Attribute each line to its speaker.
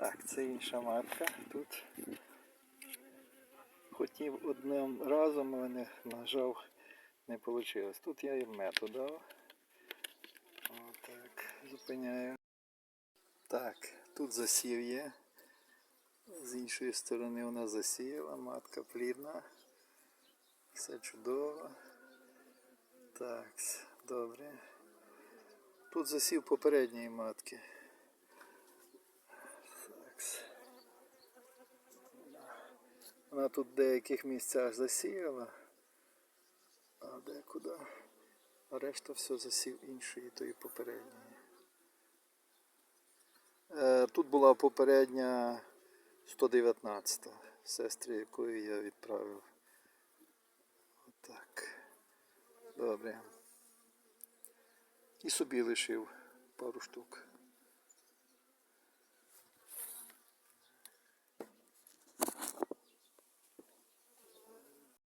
Speaker 1: Так, це інша матка. Тут хотів одним разом, але не нажав, не вийшло. Тут я їм мету дав. Отак, зупиняю. Так, тут засів є. З іншої сторони вона засіяла, матка плідна. Все чудово. Так, добре. Тут засів попередньої матки. Вона тут в деяких місцях засіяла, а декуди. А решта все засів іншої, тої попередньої. Е, Тут була попередня 119-та сестри якої я відправив. Отак. Добре. І собі лишив пару штук.